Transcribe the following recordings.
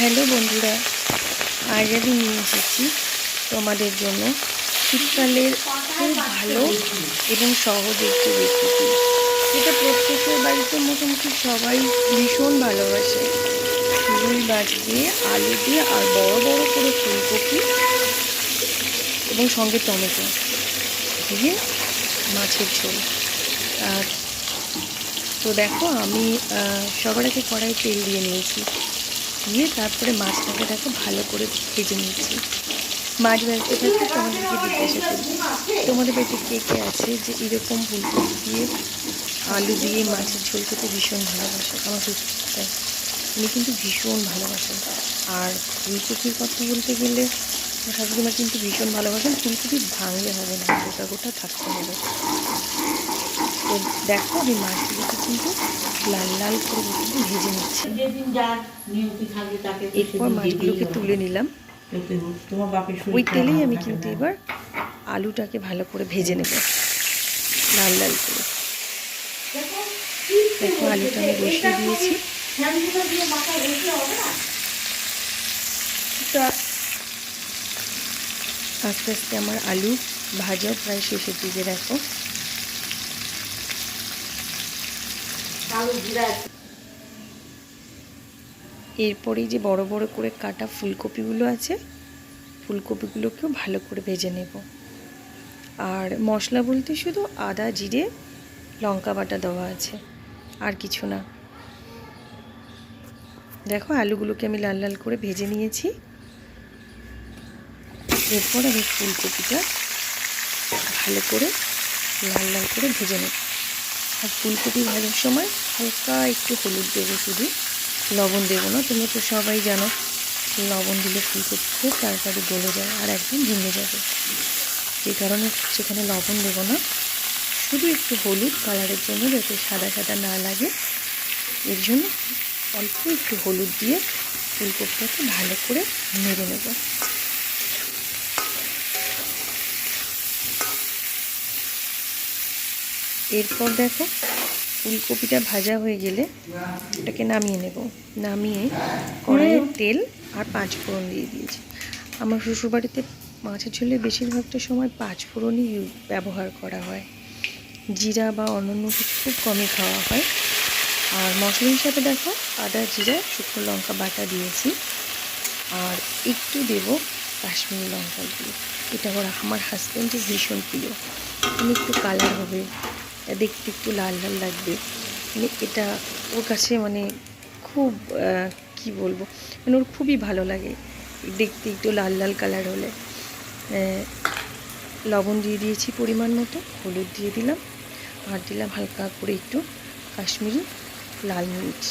Hello বন্ধুরা আজ আমি নিয়ে এসেছি তোমাদের জন্য শীতকালের খুব ভালো এবং সহজ একটি রেসিপি যেটা প্রত্যেকের বাড়িতে মোটামুটি সবাই ভীষণ ভালোবাসে। রুই মাছ দিয়ে, আলু দিয়ে আর বড় বড় করে ফুলকপি এবং সঙ্গে টমেটো দিয়ে মাছের ঝোল। আর তো দেখো আমি সবার আগে কড়াই তেল দিয়ে নিয়েছি। দিয়ে তারপরে মাছটাকে দেখো ভালো করে ভেজে নিয়েছি। মাছ ভাজতে থাকতে তোমাদেরকে জিজ্ঞাসা করি তোমাদের বাড়িতে কে কে আছে যে এরকম ফুলকপি দিয়ে আলু দিয়ে মাছের ঝোল খেতে ভীষণ ভালোবাসে? আমার শ্বশুরটা উনি কিন্তু ভীষণ ভালোবাসেন। আর ফুলকপির কথা বলতে গেলে শাশুড়িমা কিন্তু ভীষণ ভালোবাসেন। ফুলকপি ভাঙলে হবে না, গোটা গোটা থাকতে হবে। তো দেখো আমি মাছগুলোকে কিন্তু লাল লাল করে কিন্তু ভেজে নিচ্ছি। এরপর মাছগুলোকে তুলে নিলাম। ওই তেলেই আমি কিন্তু এবার আলুটাকে ভালো করে ভেজে নেব। লাল লাল করে। দেখো আলুটা আমি বসিয়ে দিয়েছি। আস্তে আস্তে আমার আলু ভাজাও প্রায় শেষের দিকে দেখো। এরপরেই যে বড় বড় করে কাটা ফুলকপিগুলো আছে, ফুলকপিগুলোকেও ভালো করে ভেজে নেব। আর মশলা বলতে শুধু আদা, জিরে, লঙ্কা বাটা দেওয়া আছে, আর কিছু না। দেখো আলুগুলোকে আমি লাল লাল করে ভেজে নিয়েছি। এরপর আমি ফুলকপিটা ভালো করে লাল লাল করে ভেজে নেব। আর ফুলকপি ভাজার সময় হালকা একটু হলুদ দেবো শুধু। লবণ দেবো না, তোমরা তো সবাই জানো, লবণ দিলে ফুলকপি খুব তাড়াতাড়ি গলে যায় আর একদম ভেঙে যাবে। যে কারণে সেখানে লবণ দেবো না, শুধু একটু হলুদ কালারের জন্য যাতে সাদা সাদা না লাগে। এর জন্য অল্প একটু হলুদ দিয়ে ফুলকপিটাকে ভালো করে নেড়ে নেব। এরপর দেখো ফুলকপিটা ভাজা হয়ে গেলে ওটাকে নামিয়ে নেব। নামিয়ে কড়াইয়ে তেল আর পাঁচ ফোড়ন দিয়ে দিয়েছি। আমার শ্বশুরবাড়িতে মাছের ঝোলে বেশিরভাগটা সময় পাঁচ ফোড়নই ব্যবহার করা হয়। জিরা বা অন্যান্য কিছু খুব কমই খাওয়া হয়। আর মশলা হিসাবে দেখো আদা জিরা শুকনো লঙ্কা বাটা দিয়েছি। আর একটু দেব কাশ্মীরি লঙ্কা দিয়ে এটা আমার হাজব্যান্ডের ভীষণ প্রিয়। একটু কালার হবে দেখতে একটু লাল লাল লাগবে। মানে এটা ওর কাছে মানে খুব কি বলব? মানে ওর খুবই ভালো লাগে। দেখতে একটু লাল লাল কালার হলে। লবণ দিয়ে দিয়েছি পরিমাণ মতো, হলুদ দিয়ে দিলাম। আর দিলাম হালকা করে একটু কাশ্মীরি লাল মরিচ।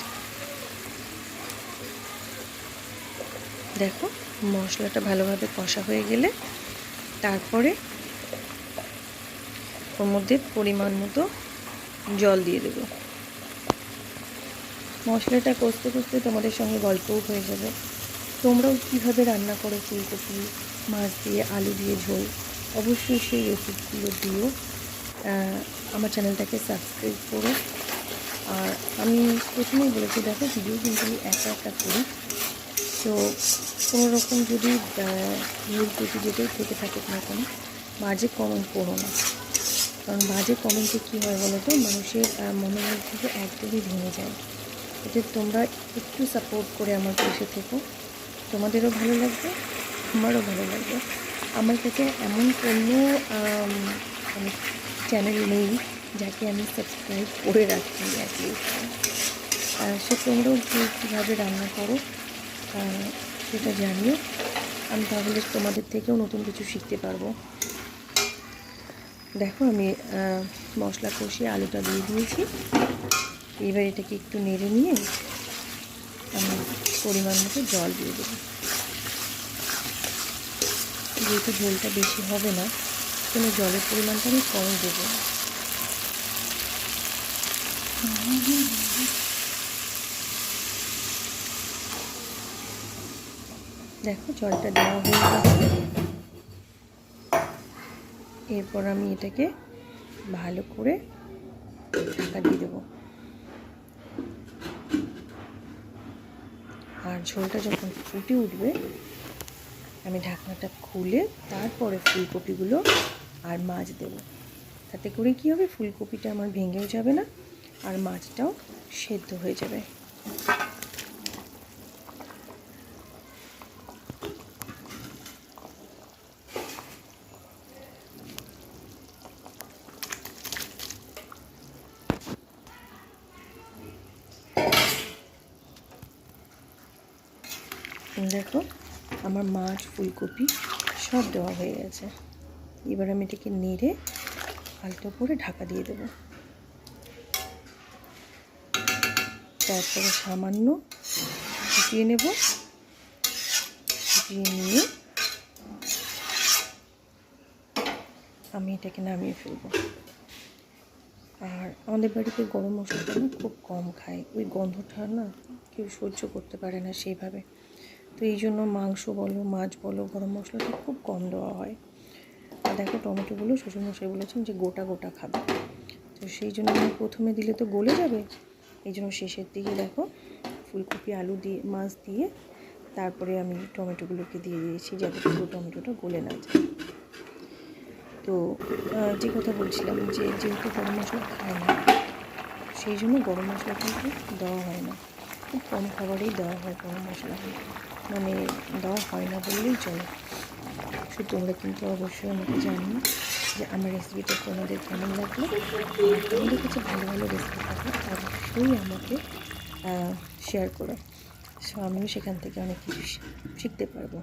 দেখো, মশলাটা ভালোভাবে কষা হয়ে গেলে, তারপরে ওর মধ্যে পরিমাণ মতো জল দিয়ে দেবো। মশলাটা কষতে কষতে তোমাদের সঙ্গে গল্পও হয়ে যাবে। তোমরাও কীভাবে রান্না করো ফুলকপি, মাছ দিয়ে, আলু দিয়ে, ঝোল, অবশ্যই সেই রেসিপিগুলো দিও। আমার চ্যানেলটাকে সাবস্ক্রাইব করো। আর আমি প্রথমেই বলেছি, দেখো ভিডিও কিন্তু আমি একা একা করি। তো কোনো রকম যদি ভুল ত্রুটি যেটাই থেকে থাকে না কেন বাজে কমেন্ট করো না। কারণ বাজে কমেন্টে কী হয় বলো তো? মানুষের মনোভাব থেকে একদমই ভেঙে যায়। এতে তোমরা একটু সাপোর্ট করে আমার পাশে থেকো। তোমাদেরও ভালো লাগবে, আমারও ভালো লাগবে। আমার কাছে এমন কোনো চ্যানেল নেই যাকে আমি সাবস্ক্রাইব করে রাখি অ্যাটলিস্ট সে তোমরাও কীভাবে রান্না করো? সেটা জানিও। আমি তাহলে তোমাদের থেকেও নতুন কিছু শিখতে পারব। দেখো আমি মশলা কষিয়ে আলুটা দিয়ে দিয়েছি। এবার এটাকে একটু নেড়ে নিয়ে আমি পরিমাণ মতো জল দিয়ে দেবো। যেহেতু ঝোলটা বেশি হবে না, কোনো জলের পরিমাণটা আমি কম দেবো। দেখো জলটা দেওয়া হয়ে গেছে। এরপর আমি এটাকে ভালো করে ঢাকা দিয়ে দেবো। আর ঝোলটা যখন ফুটে উঠবে, আমি ঢাকনাটা খুলে তারপরে ফুলকপিগুলো আর মাছ দেব। তাতে করে কী হবে? ফুলকপিটা আমার ভেঙেও যাবে না, আর মাছটাও সেদ্ধ হয়ে যাবে। দেখো আমার মাছ, ফুলকপি সব দেওয়া হয়ে গেছে। এবার আমি এটাকে নেড়ে আলতো করে ঢাকা দিয়ে দেবো। তারপরে সামান্য ফুটিয়ে নেব। ফুটিয়ে নিয়ে আমি এটাকে নামিয়ে ফেলব। আর আমাদের বাড়িতে গরম মশলাটা খুব কম খায় ওই গন্ধটা না কেউ সহ্য করতে পারে না সেইভাবে। তো এই জন্য মাংস বলো, মাছ বলো, গরম মশলাটা খুব কম দেওয়া হয়। আর দেখো টমেটোগুলো শ্বশুরমশাই বলেছেন যে গোটা গোটা খাবে। তো সেই জন্য আমি প্রথমে দিলে তো গলে যাবে। এই জন্য শেষের দিকে দেখো ফুলকপি, আলু দিয়ে মাছ দিয়ে তারপরে আমি টমেটোগুলোকে দিয়ে দিয়েছি যাতে পুরো টমেটোটা গলে না যায়। তো যে কথা বলছিলাম যে যেহেতু গরম মশলা খায় না, সেই জন্য গরম মশলা কিন্তু দেওয়া হয় না। খুব কম খাবারেই দেওয়া হয় গরম মশলা। মানে দেওয়া হয় না বললেই চলে। সো তোমরা কিন্তু অবশ্যই আমাকে জানিও যে আমার রেসিপিটা তোমাদের কেমন লাগল। তোমাদের কিছু ভালো ভালো রেসিপি থাকে অবশ্যই আমাকে শেয়ার করো। সো আমিও সেখান থেকে অনেক কিছু শিখতে পারব।